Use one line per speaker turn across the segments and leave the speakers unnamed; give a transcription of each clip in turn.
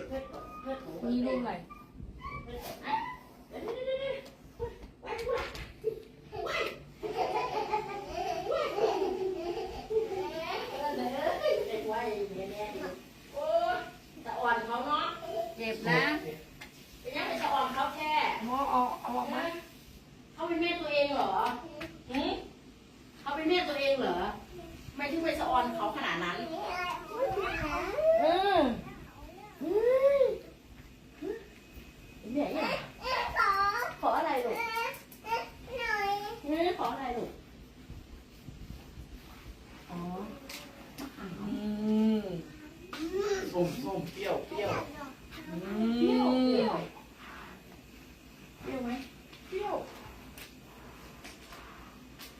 นก่
อนเพื่อนหนู
นี่รูปอะไร
เด็กไว้เนี่ยเนี่ยโอ้จะอ่อนเขาเนาะ
เจ็บนะ
เป็นยังไงจะอ่อนเขาแค่
หมอเอาเอาออกมา
เขาเป็นแม่ตัวเองเหรอหืมเขาเป็นแม่ตัวเองเหรอไม่ถึงไปสะออนเขาขนาดนั้น เออเฮ้ยเหนื่อยยังขออะไรลูกเฮ้ยขออะไรลูก อ๋อ
อืม
ส้มส้มเปรี้ยวเปรี้ยว
อื
เปรี้ยว
ม
เปรี้ยวเปรี้ยวไหมเปรี้ยว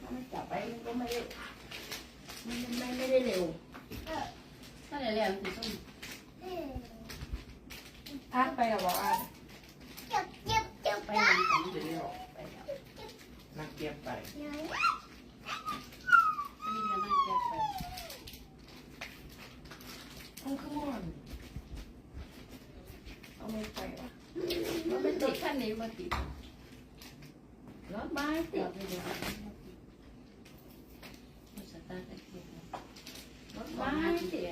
ถ้าไม่จับไปมันก็ไม่ได้ไม่ไม่ไม่ได้เร็วถ้าเร็วๆมันจะต้อง
ทักไปกับบอกว่า
ไปหลังของ
เปรี้ยว
ไปแล้ว
นักเก็บไป
นี่ก็นั่งแก้ไป
ต้องขึ้นม่อนเอาไม่ไปวะ
มันเป็นติดขั้นนี้มาติดรถไม้ติดเลยสตาร์ทติดรถไม้ติด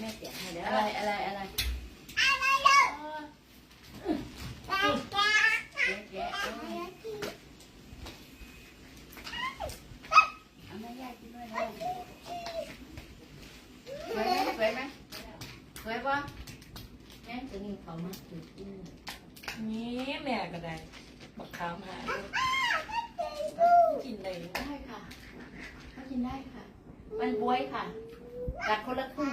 แม่เสียให้เดี๋ยวอะไรอะไรอะไรแยะเอาแม่ยายกินด้วยนะสวยไหมสวยไหมสวยปะแม่จะนี่ เขามาถือนี่
แม่ก็ได้บักขามหากินได้
ได้ค่ะเขากินได้ค่ะ มันบวยค่ะกัดคนละครึ่ง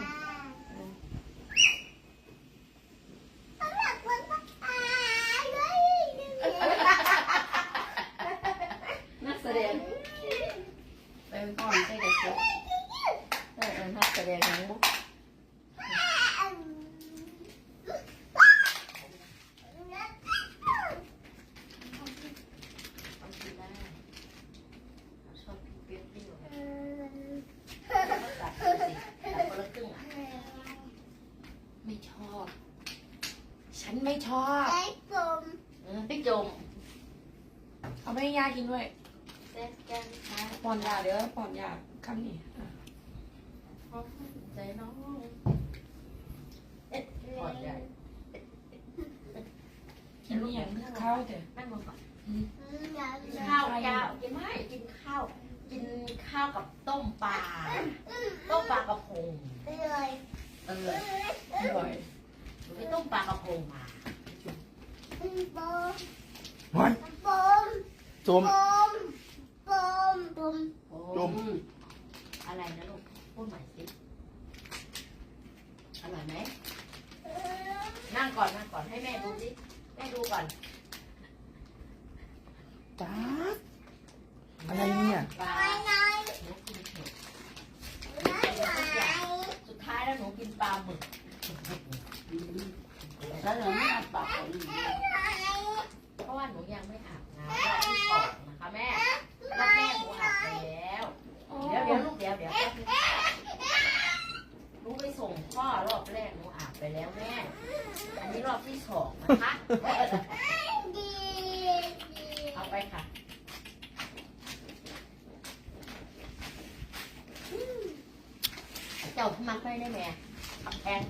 นักแสดงไปก่อนใช่กับเจ้าเออเออนักแสดงหนังบุ๊กเขากินได้เขาชอบกินเปรี้ยวๆเขากัดดูสิกัดคนละครึ่งอะ
ไม่ชอบ ฉันไม่ชอบ
อืมพี่จม
เอาไม่ให้ยากินด้วย
แซ่บกันค่ะ
ป้อนยาเดี๋ยวป้อนยาคำนี้อะ
ขอบใจน้องเอ๊ะกอดใหญ่
กินนี่อย่างข้าวเถอะ
นั่งลงก่อน
อืม
กินข้าวเจ้ากินไม่กินข้าว กินข้าวกับต้มปลา ต้มปลากระพงเออ
อร่อย
หนู ไปต้มปลากระพงมา
เฮ้ยจม
โอ้
จม
อะไรนะลูกพูดใหม่สิอร่อยไหมนั่งก่อนนั่งก่อนให้แม่ดูสิแม่ดูก่อน
จ้าอะไรเนี่ย
ปลาหนูกินเผ็ดสุดท้ายแล้วหนูกินปลาหมึก แล้วหนูไม่อาบปากของหนูเพราะว่าหนูยังไม่อาบน้ำรอบที่สองนะคะแม่รอบแรกหนูอาบไปแล้ว เดี๋ยวเดี๋ยวลูกเดี๋ยวเดี๋ยวแป๊บนึงหนูไปส่งพ่อรอบแรกหนูอาบไปแล้วแม่ อันนี้รอบที่สองนะคะ เอาไปค่ะ เจ้ามาค่อยได้แม่ขับแพง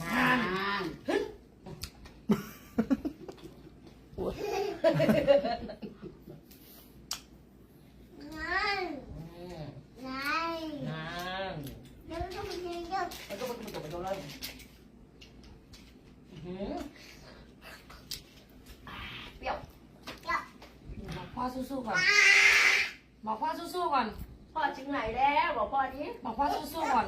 นานอืมนานแล้วก็มันจบไปตรงเลยอื้อหืออ่าเปรี้ยว
บ อกพ่อสู้ๆก่อน บอกพ่อสู้ๆก่อน
พ่อถึงไหนแล้วบอกพ่อดิ
บอกพ่อสู้ๆก่อน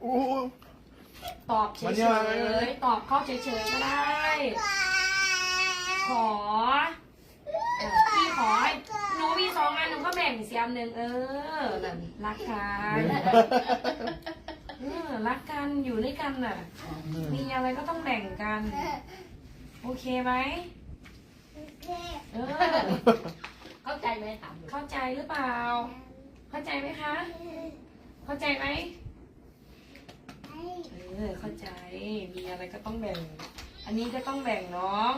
โอ้
ตอบเฉ
มันยังไง
ยๆตอบเขาเฉยๆก็ได้ ขอเออพี่ขอให้หนูมีสองอันหนูก็แบ่งเสียมหนึ่งเออนั่นรักกัน เออรักกันอยู่ด้วยกันน่ะ มีอะไรก็ต้องแบ่งกัน โอเคไหมเออ
เข้าใจไหมถามดู
เข้าใจหรือเปล่า เข้าใจไหมคะ เข้าใจไหมเออเข้าใจ มีอะไรก็ต้องแบ่ง อันนี้ก็ต้องแบ่งน้อง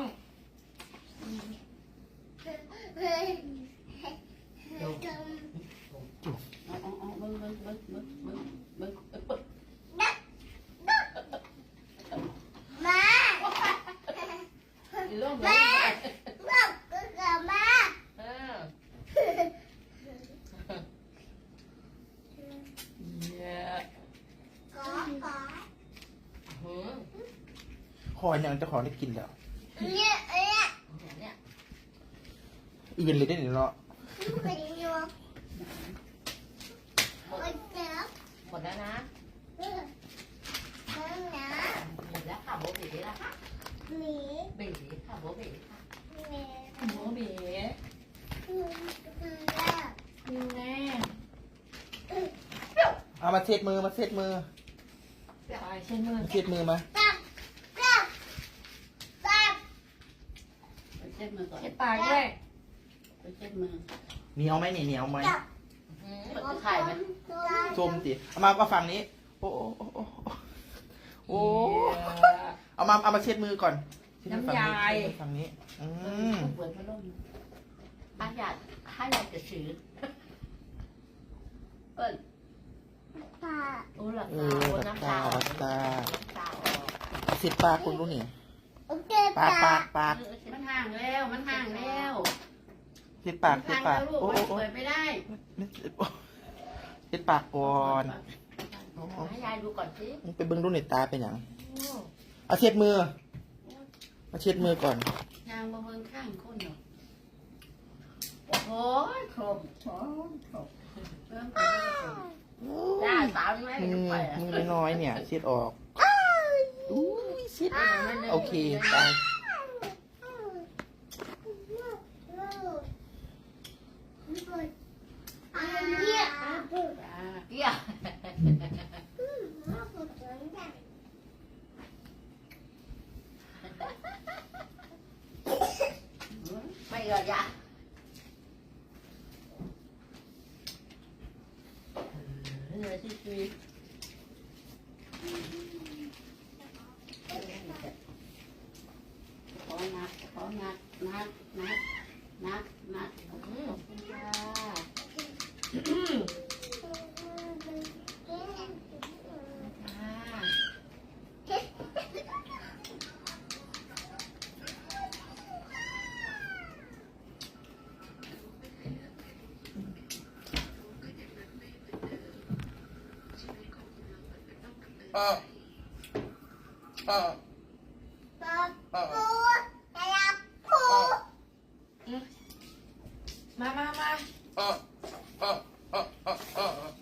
เอาเอาเอาเบิ้งเบิ้งเบิ้งเบิ้งเบิ้งเบิ้งเบิ้งอีลูกเบิ้งเออ
เยอะ
หืม
ข ออย่างเจะขอได้กินแล้ว
เนี่ยเนี่ย
อื่นเลยได้หนิเนาะ
หมดแล้วนะหมดแล้วค่ะโบบีแล้วค่ะบีค่ะโบบีค่ะ
โมเบ๋ดูแน่
เอามาเช็ดมือมาเช็ดมือ
ไปเช่นมือ
มาเช็ดมือมา
ไป เช็ดมือก่อน
เช็ดปากด้วย
ไปเช็ดมือ
เหนียวไหมเนี่ยเหนียวไหม
หืมมันจะถ่ายไหม
ส้มสิเอามามาฝั่งนี้ โอ้โอ้โอ้โอ้โอ้
เยอะ
เอามาเอามาเช็ดมือก่อนเช็ดมือ
น้ำยาย
ฝั่งนี้ อืม
เหมือนพัดลมถ้าอยากถ้าอยากจะซื้อเปิ้ลโอ้หลับ
เอ
ตา
อ
โอ้
รัก
น้ำ
ตา
ตา
รักตา
น้ำตาอ อก
เอาเช็ดปากคุณรู้นี่ปากปากปาก
มันห่างแล้ว มันห่างแล้ว
เช็ดปากเช็ดปาก
ลูก
โอ้
มัน
โอ้โอ้
เปิดไม่ได้
เช็ดปากก่อน
ให้ยายดูก่อนสิ
ไปเบิ้งดูในตาเป็นอย่างเอาเช็ดมือมาเช็ดมือก่อน
ยางมาเมืองข้างคนเนาะโอ้โหครบครบครบเริ่มครบจ้าสาวนี่แม่
มื
จะ
อ
ไปอะ
มือน้อยๆเนี่ยเช็ดออก อุ้ยเช็ดโอเคไป
เกี่ยไม่หรอกยะเหนื่อยที่สุดขอนักขอนัก นักนักนักนักขอบคุณจ้าจ้า
เอ อเออเออ
มามามา
เออเออเออเออเออเออ